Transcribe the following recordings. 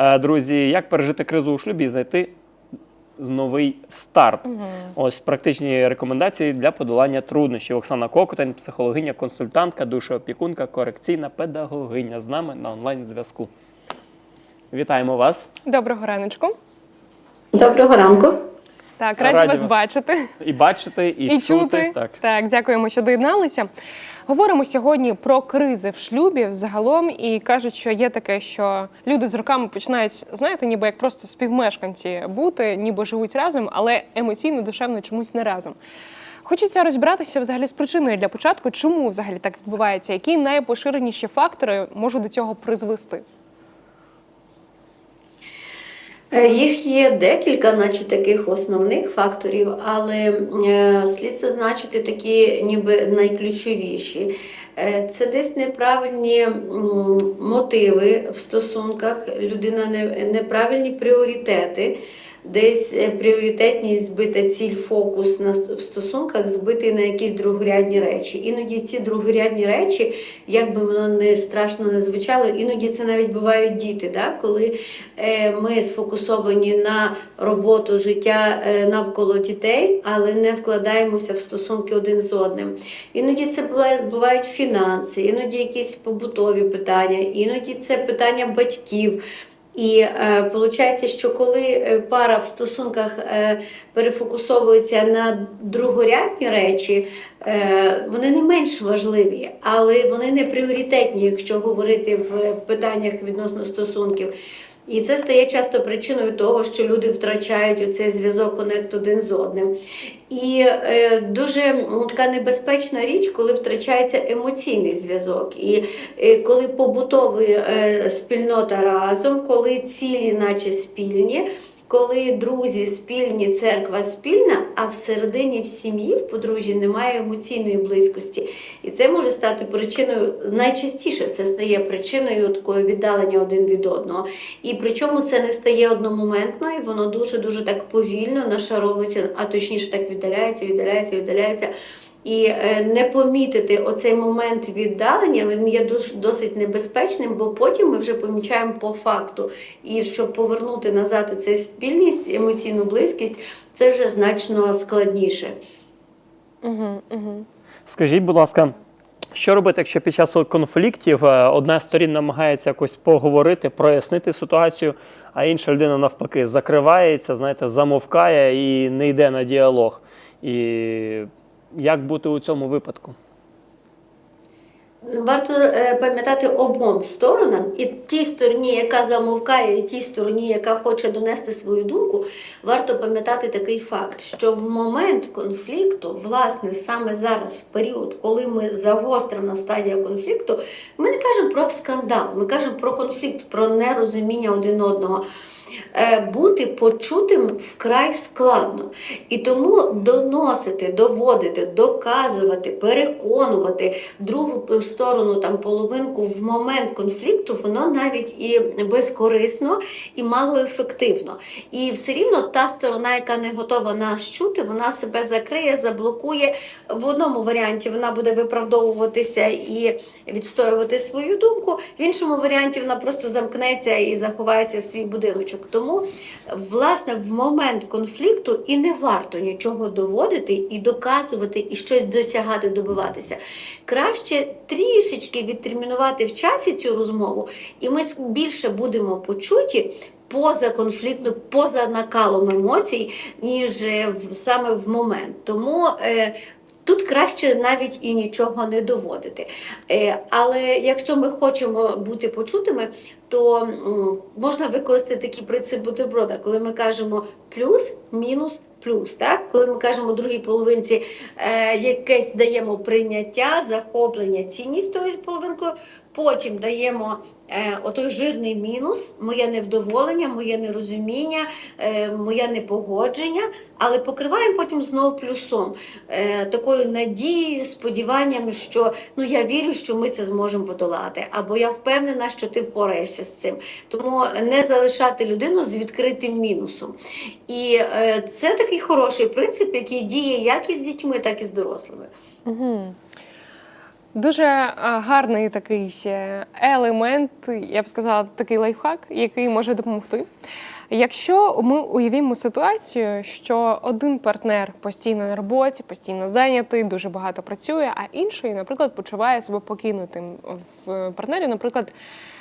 Е, Друзі, як пережити кризу у шлюбі і знайти новий старт? Ось практичні рекомендації для подолання труднощів. Оксана Кокотень, психологиня, консультантка, душеопікунка, корекційна педагогиня з нами на онлайн зв'язку. Вітаємо вас Доброго раночку. Доброго ранку. Так, раді, Раді вас бачити і бачити, і, і чути. Так. дякуємо, що доєдналися. Говоримо сьогодні про кризи в шлюбі взагалом, і кажуть, що є таке, що люди з роками починають, знаєте, ніби як просто співмешканці бути, ніби живуть разом, але емоційно, душевно чомусь не разом. Хочеться розбиратися взагалі з причиною для початку, чому взагалі так відбувається, які найпоширеніші фактори можуть до цього призвести. Е, Їх є декілька, наче таких основних факторів, але е, слід зазначити такі ніби найключовіші. Е, Це десь неправильні мотиви в стосунках, людина не, неправильні пріоритети. Десь е, пріоритетність збита ціль, фокус на в стосунках збитий на якісь другорядні речі. Іноді ці другорядні речі, як би воно не страшно не звучало, іноді це навіть бувають діти, да? коли е, ми сфокусовані на роботу, життя е, навколо дітей, але не вкладаємося в стосунки один з одним. Іноді це бувають фінанси, іноді якісь побутові питання, іноді це питання батьків. І е, виходить, що коли е, пара в стосунках е, перефокусовується на другорядні речі, е, вони не менш важливі, але вони не пріоритетні, якщо говорити в питаннях відносно стосунків. І це стає часто причиною того, що люди втрачають оцей зв'язок конект один з одним. І е, дуже така небезпечна річ, коли втрачається емоційний зв'язок. І е, коли побутовує е, спільнота разом, коли цілі, наче спільні. Коли друзі спільні, церква спільна, а всередині в сім'ї, в подружжі немає емоційної близькості. І це може стати причиною, найчастіше це стає причиною такого віддалення один від одного. І причому це не стає одномоментно, і воно дуже-дуже так повільно нашаровується, а точніше так віддаляється, віддаляється, віддаляється. І е, не помітити оцей момент віддалення він є досить небезпечним, бо потім ми вже помічаємо по факту. І щоб повернути назад оцю спільність, емоційну близькість, це вже значно складніше. Угу, угу. Скажіть, будь ласка, що робити, якщо під час конфліктів е, одна з сторін намагається якось поговорити, прояснити ситуацію, а інша людина навпаки закривається, знаєте, замовкає і не йде на діалог. І як бути у цьому випадку? Варто е, пам'ятати обом сторонам, і тій стороні, яка замовкає, і тій стороні, яка хоче донести свою думку, варто пам'ятати такий факт, що в момент конфлікту, власне, саме зараз, в період, коли ми загострена стадія конфлікту, ми не кажемо про скандал, ми кажемо про конфлікт, про нерозуміння один одного. Е, Бути почутим вкрай складно. І тому доносити, доводити, доказувати, переконувати другу сторону, там половинку в момент конфлікту, воно навіть і безкорисно, і малоефективно. І все рівно та сторона, яка не готова нас чути, вона себе закриє, заблокує. В одному варіанті вона буде виправдовуватися і відстоювати свою думку, в іншому варіанті вона просто замкнеться і заховається в свій будиночок. Тому, власне, в момент конфлікту і не варто нічого доводити і доказувати, і щось досягати, добиватися. Краще трішечки відтермінувати в часі цю розмову, і ми більше будемо почуті. Поза конфліктно, поза накалом емоцій, ніж е, в, саме в момент. Тому е, тут краще навіть і нічого не доводити. Е, але якщо ми хочемо бути почутими, то можна використати такий принцип бутерброда, коли ми кажемо плюс, мінус, плюс. Так? Коли ми кажемо другій половинці е, якесь даємо прийняття, захоплення, цінність тою половинкою, потім даємо отой жирний мінус, моє невдоволення, моє нерозуміння, е, моє непогодження, але покриваємо потім знову плюсом, е, такою надією, сподіванням, що ну я вірю, що ми це зможемо подолати, або я впевнена, що ти впораєшся з цим. Тому не залишати людину з відкритим мінусом. І е, це такий хороший принцип, який діє як із дітьми, так і з дорослими. Угу. Дуже е, гарний такий елемент, я б сказала, такий лайфхак, який може допомогти. Якщо ми уявімо ситуацію, що один партнер постійно на роботі, постійно зайнятий, дуже багато працює, а інший, наприклад, почуває себе покинутим в партнері, наприклад,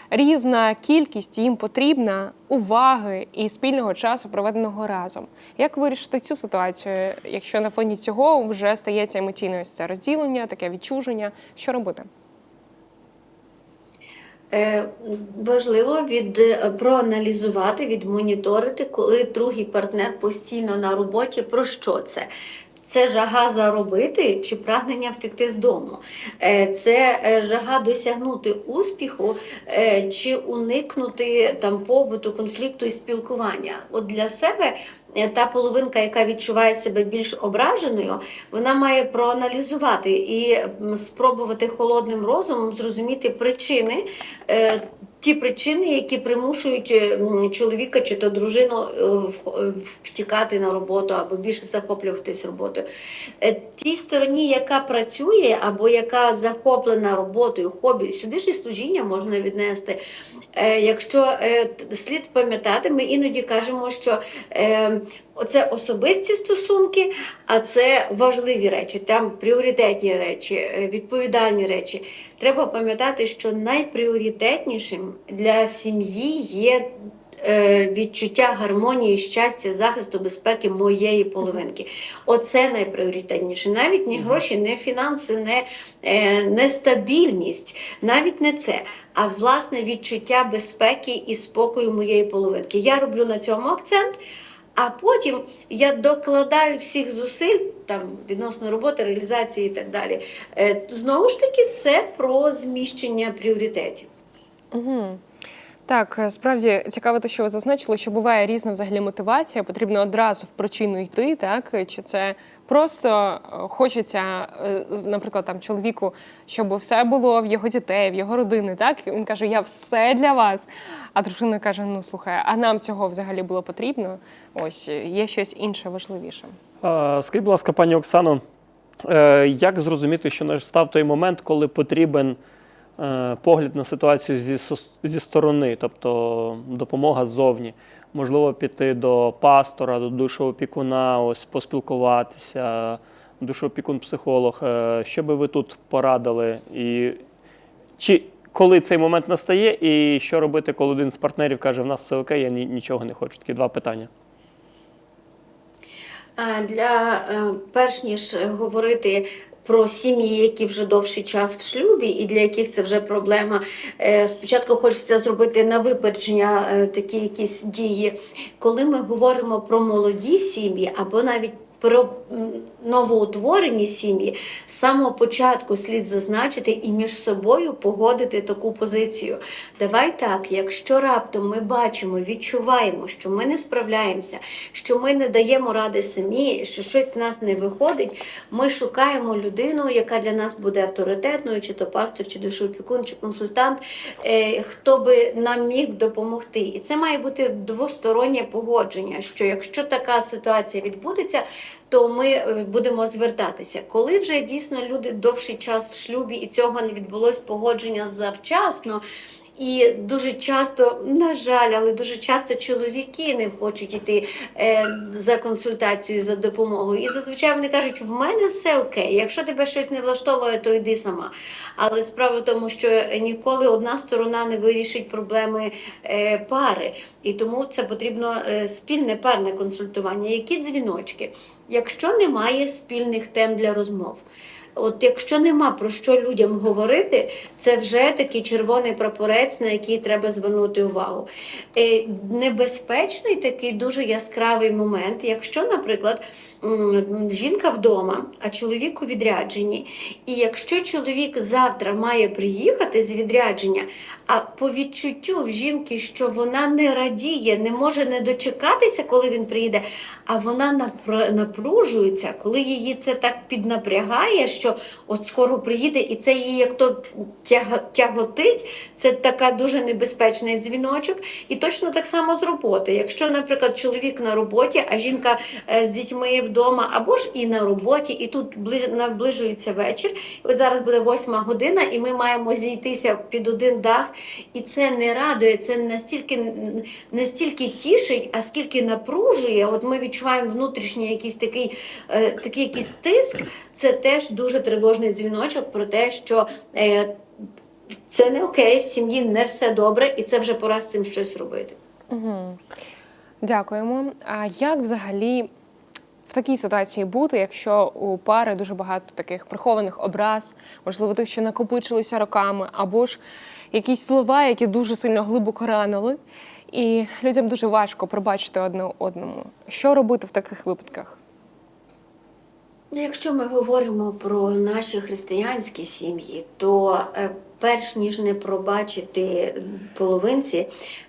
різна кількість їм потрібна уваги і спільного часу, проведеного разом. Як вирішити цю ситуацію, якщо на фоні цього вже стається емоційне розділення, таке відчуження? Що робити? Е, Важливо від е, проаналізувати, відмоніторити, коли другий партнер постійно на роботі. Про що це? Це жага заробити чи прагнення втекти з дому? Е, Це е, жага досягнути успіху е, чи уникнути там побуту, конфлікту і спілкування. От для себе та половинка, яка відчуває себе більш ображеною, вона має проаналізувати і спробувати холодним розумом зрозуміти причини. Ті причини, які примушують е, чоловіка чи то дружину е, е, втікати на роботу або більше захоплюватись роботою. Тій стороні, яка працює або яка захоплена роботою, хобі, сюди ж і служіння можна віднести. Якщо слід пам'ятати, ми іноді кажемо, що оце особисті стосунки, а це важливі речі, там пріоритетні речі, е, відповідальні речі. Треба пам'ятати, що найпріоритетнішим для сім'ї є. е, Відчуття гармонії, щастя, захисту, безпеки моєї половинки. Оце найпріоритетніше. Навіть не гроші, не фінанси, не, е, не стабільність, навіть не це, а власне відчуття безпеки і спокою моєї половинки. Я роблю на цьому акцент. А потім я докладаю всіх зусиль там відносно роботи, реалізації і так далі. Е, Знову ж таки, це про зміщення пріоритетів. Угу. Так, е, справді цікаво, те, що ви зазначили, що буває різна взагалі мотивація, потрібно одразу в причину йти, так чи це просто е, хочеться, е, наприклад, там чоловіку, щоб все було в його дітей, в його родини, так він каже, я все для вас. А дружина каже: Ну слухай, а нам цього взагалі було потрібно? Ось е, є щось інше важливіше. Скажіть, будь ласка, пані Оксано, як зрозуміти, що настав той момент, коли потрібен погляд на ситуацію зі, зі сторони, тобто допомога ззовні? Можливо, піти до пастора, до душоопікуна, ось поспілкуватися, душоопікун-психолог. Е, Що би ви тут порадили? І чи коли цей момент настає, і що робити, коли один з партнерів каже, в нас все окей, я нічого не хочу? Такі два питання. Для е, перш ніж говорити про сім'ї, які вже довший час в шлюбі, і для яких це вже проблема. е, Спочатку хочеться зробити на випередження е, такі якісь дії. Коли ми говоримо про молоді сім'ї або навіть про новоутворені сім'ї, з самого початку слід зазначити і між собою погодити таку позицію. Давай так, якщо раптом ми бачимо, відчуваємо, що ми не справляємося, що ми не даємо ради самі, що щось з нас не виходить, ми шукаємо людину, яка для нас буде авторитетною, чи то пастор, чи душоопікун, чи консультант, е, хто би нам міг допомогти. І це має бути двостороннє погодження, що якщо така ситуація відбудеться, то ми е, будемо звертатися. Коли вже дійсно люди довший час в шлюбі і цього не відбулось погодження завчасно. І дуже часто, на жаль, але дуже часто чоловіки не хочуть йти е, за консультацією, за допомогою. І зазвичай вони кажуть, в мене все окей. Якщо тебе щось не влаштовує, то йди сама. Але справа в тому, що ніколи одна сторона не вирішить проблеми е, пари. І тому це потрібно е, спільне парне консультування. Які дзвіночки? Якщо немає спільних тем для розмов. От якщо нема про що людям говорити, це вже такий червоний прапорець, на який треба звернути увагу. Е, Небезпечний такий дуже яскравий момент, якщо, наприклад, жінка вдома, а чоловік у відрядженні, і якщо чоловік завтра має приїхати з відрядження, А по відчуттю в жінки, що вона не радіє, не може не дочекатися, коли він приїде, а вона напружується, коли її це так піднапрягає, що от скоро приїде, і це її як то тяготить. Це така дуже небезпечний дзвіночок. І точно так само з роботи. Якщо, наприклад, чоловік на роботі, а жінка е, з дітьми вдома, або ж і на роботі, і тут ближ- наближується вечір. Ось зараз буде восьма година, і ми маємо зійтися під один дах. І це не радує, це настільки не стільки тішить, а скільки напружує. От ми відчуваємо внутрішній якийсь такий, е, такий якийсь тиск. Це теж дуже тривожний дзвіночок про те, що. Е, це не окей, в сім'ї не все добре, і це вже пора з цим щось робити. Угу. Дякуємо. А як взагалі в такій ситуації бути, якщо у пари дуже багато таких прихованих образ, можливо, тих, що накопичилися роками, або ж якісь слова, які дуже сильно глибоко ранили, і людям дуже важко пробачити одне одному. Що робити в таких випадках? Ну, Якщо ми говоримо про наші християнські сім'ї, то е, перш ніж не пробачити половинці,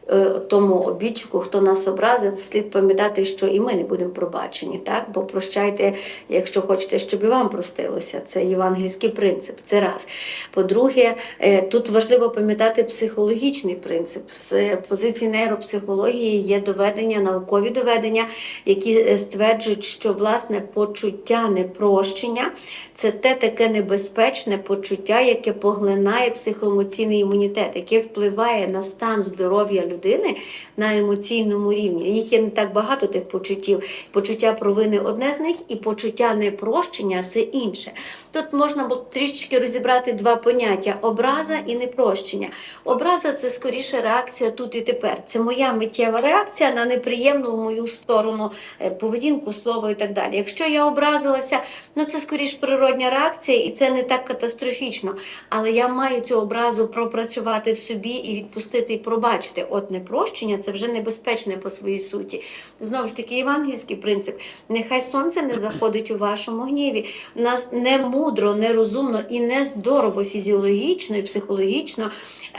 е, тому обідчику, хто нас образив, слід пам'ятати, що і ми не будемо пробачені, так? Бо прощайте, якщо хочете, щоб і вам простилося. Це євангельський принцип. Це раз. По-друге, е, тут важливо пам'ятати психологічний принцип. З позиції нейропсихології є доведення, наукові доведення, які е, стверджують, що власне почуття непрощення це те таке небезпечне почуття, яке поглинає психоемоційний імунітет, яке впливає на стан здоров'я людини на емоційному рівні. Їх є не так багато тих почуттів. Почуття провини одне з них, і почуття непрощення це інше. Тут можна було трішечки розібрати два поняття: образа і непрощення. Образа це скоріше реакція тут і тепер. Це моя миттєва реакція на неприємну мою сторону е, поведінку, слово і так далі. Якщо я образилася, ну це скоріш природня реакція, і це не так катастрофічно. Але я маю цю образу пропрацювати в собі і відпустити і пробачити. От непрощення це вже небезпечне по своїй суті. Знову ж таки, євангельський принцип: нехай сонце не заходить у вашому гніві. Нас не мудро, не розумно і не здорово фізіологічно і психологічно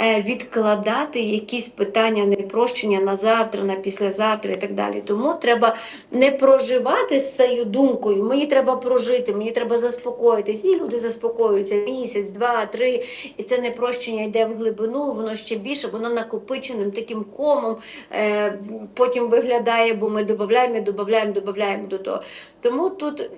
е, відкладати якісь питання непрощення на завтра, на післязавтра і так далі. Тому треба не проживати з цією думкою. Мені треба прожити, мені треба заспокоїтись. І люди заспокоюються місяць, два, три. І це непрощення йде в глибину, воно ще більше, воно накопиченим таким комом е, потім виглядає, бо ми додаємо, додаємо, додаємо до того. Тому тут.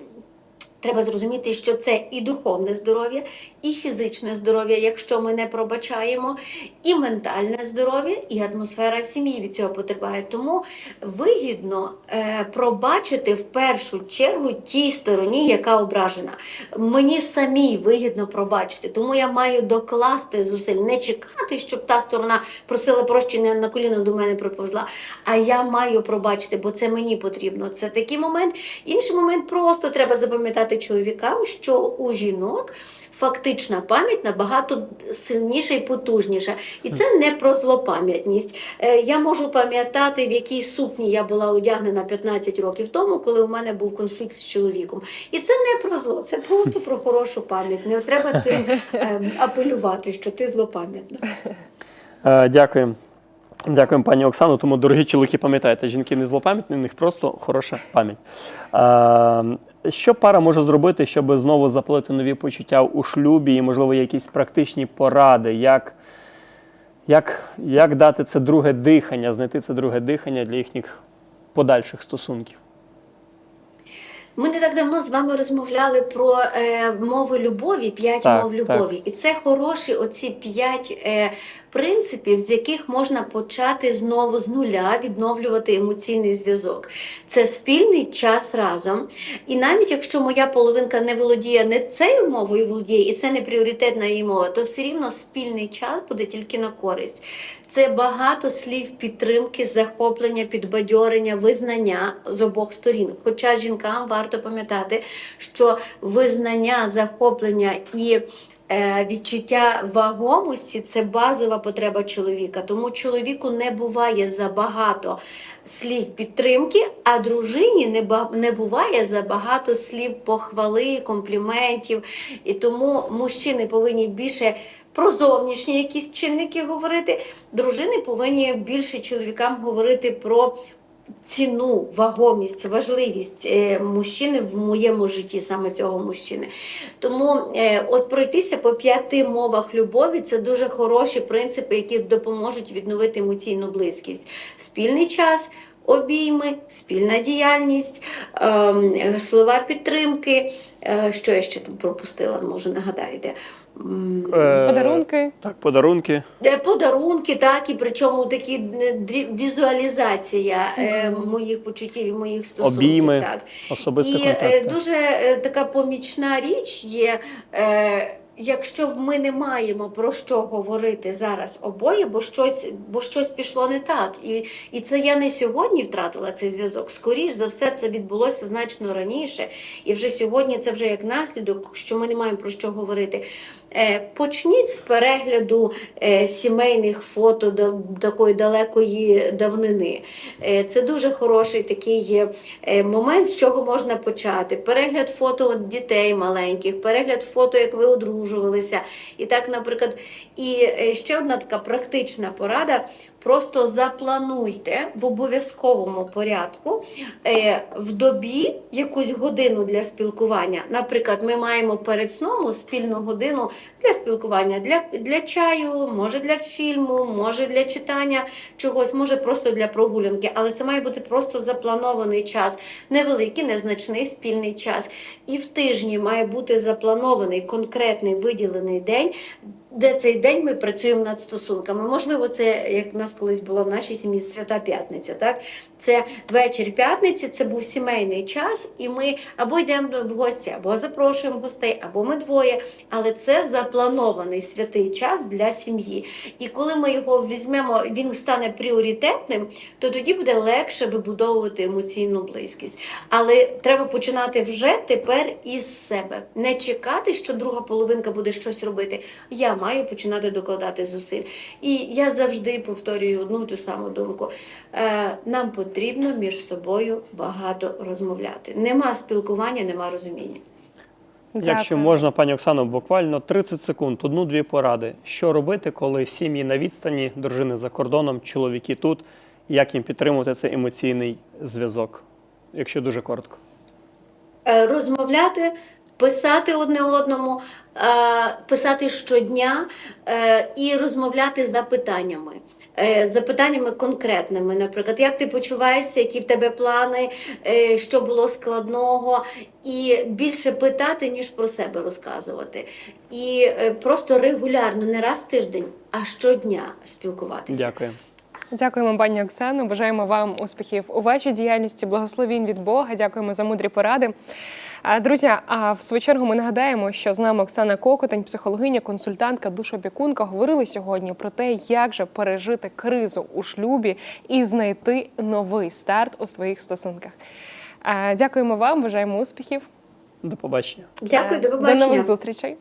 Треба зрозуміти, що це і духовне здоров'я, і фізичне здоров'я, якщо ми не пробачаємо, і ментальне здоров'я, і атмосфера в сім'ї від цього потерпає. Тому вигідно е, пробачити в першу чергу тій стороні, яка ображена. Мені самій вигідно пробачити, тому я маю докласти зусиль, не чекати, щоб та сторона просила прощення на колінах до мене приповзла. А я маю пробачити, бо це мені потрібно. Це такий момент. Інший момент просто треба запам'ятати чоловікам, що у жінок фактична пам'ять набагато сильніша і потужніша. І це не про злопам'ятність. Е, Я можу пам'ятати, в якій сукні я була одягнена 15 років тому, коли у мене був конфлікт з чоловіком. І це не про зло, це просто про хорошу пам'ять. Не треба цим ем, апелювати, що ти злопам'ятна. Е, Дякую. Дякуємо, пані Оксано. Тому, дорогі чоловіки, пам'ятайте, жінки не злопам'ятні, у них просто хороша пам'ять. Що пара може зробити, щоб знову заплити нові почуття у шлюбі? І, можливо, якісь практичні поради, як, як, як дати це друге дихання, знайти це друге дихання для їхніх подальших стосунків? Ми не так давно з вами розмовляли про е, мови любові, п'ять Так, мов любові. І це хороші оці п'ять е, принципів, з яких можна почати знову з нуля відновлювати емоційний зв'язок. Це спільний час разом. І навіть якщо моя половинка не володіє не цією мовою володіє, і це не пріоритетна її мова, то все рівно спільний час буде тільки на користь. Це багато слів підтримки, захоплення, підбадьорення, визнання з обох сторін. Хоча жінкам варто пам'ятати, що визнання, захоплення і е, відчуття вагомості це базова потреба чоловіка. Тому чоловіку не буває забагато слів підтримки, а дружині не, буває забагато слів похвали, компліментів. І тому мужчини повинні більше про зовнішні якісь чинники говорити. Дружини повинні більше чоловікам говорити про ціну, вагомість, важливість е, мужчини в моєму житті, саме цього мужчини. Тому е, от пройтися по п'яти мовах любові це дуже хороші принципи, які допоможуть відновити емоційну близькість. Спільний час. Обійми, спільна діяльність, ем, слова підтримки. Е, що я ще там пропустила, може нагадаєте? М, Е, Подарунки. Так, подарунки. Е, Подарунки, так, і причому такі е, візуалізація е, моїх почуттів і моїх стосунків. Обійми, Так. Особисті І е, контакти. дуже е, така помічна річ є. Е, Якщо ми не маємо про що говорити зараз обоє, бо щось, бо щось пішло не так. І, і це я не сьогодні втратила цей зв'язок. Скоріш за все, це відбулося значно раніше. І вже сьогодні це вже як наслідок, що ми не маємо про що говорити. Е, Почніть з перегляду е, сімейних фото до такої далекої давнини. Е, Це дуже хороший такий момент, з чого можна почати. Перегляд фото дітей маленьких, перегляд фото, як ви одружувалися. І так, наприклад, і ще одна така практична порада. Просто заплануйте в обов'язковому порядку е, в добі якусь годину для спілкування. Наприклад, ми маємо перед сном спільну годину для спілкування, для, для чаю, може для фільму, може для читання чогось, може просто для прогулянки, але це має бути просто запланований час, невеликий, незначний спільний час. І в тижні має бути запланований конкретний виділений день. Де цей день ми працюємо над стосунками? Можливо, це як в нас колись було в нашій сім'ї Свята П'ятниця. Так це вечір п'ятниці, це був сімейний час, і ми або йдемо в гості, або запрошуємо гостей, або ми двоє. Але це запланований святий час для сім'ї. І коли ми його візьмемо, він стане пріоритетним, то тоді буде легше вибудовувати емоційну близькість. Але треба починати вже тепер із себе. Не чекати, що друга половинка буде щось робити. Я маю починати докладати зусиль. І я завжди повторюю одну і ту саму думку. Е, нам потрібно між собою багато розмовляти. Нема спілкування, нема розуміння. Якщо Дякую. можна, пані Оксано, буквально 30 секунд, одну-дві поради. Що робити, коли сім'ї на відстані, дружини за кордоном, чоловіки тут, як їм підтримувати цей емоційний зв'язок, якщо дуже коротко. Е, розмовляти, писати одне одному, е, писати щодня е, і розмовляти запитаннями. Е, Запитаннями конкретними, наприклад, як ти почуваєшся, які в тебе плани, е, що було складного, і більше питати, ніж про себе розказувати. І е, просто регулярно, не раз в тиждень, а щодня спілкуватися. Дякую. Дякуємо, пані Оксано. Бажаємо вам успіхів у вашій діяльності, благословінь від Бога. Дякуємо за мудрі поради. Друзі, а в свою чергу ми нагадаємо, що з нами Оксана Кокотень, психологиня, консультантка, душопікунка, говорили сьогодні про те, як же пережити кризу у шлюбі і знайти новий старт у своїх стосунках. Дякуємо вам, бажаємо успіхів. До побачення. Дякую, до До побачення. нових зустрічей.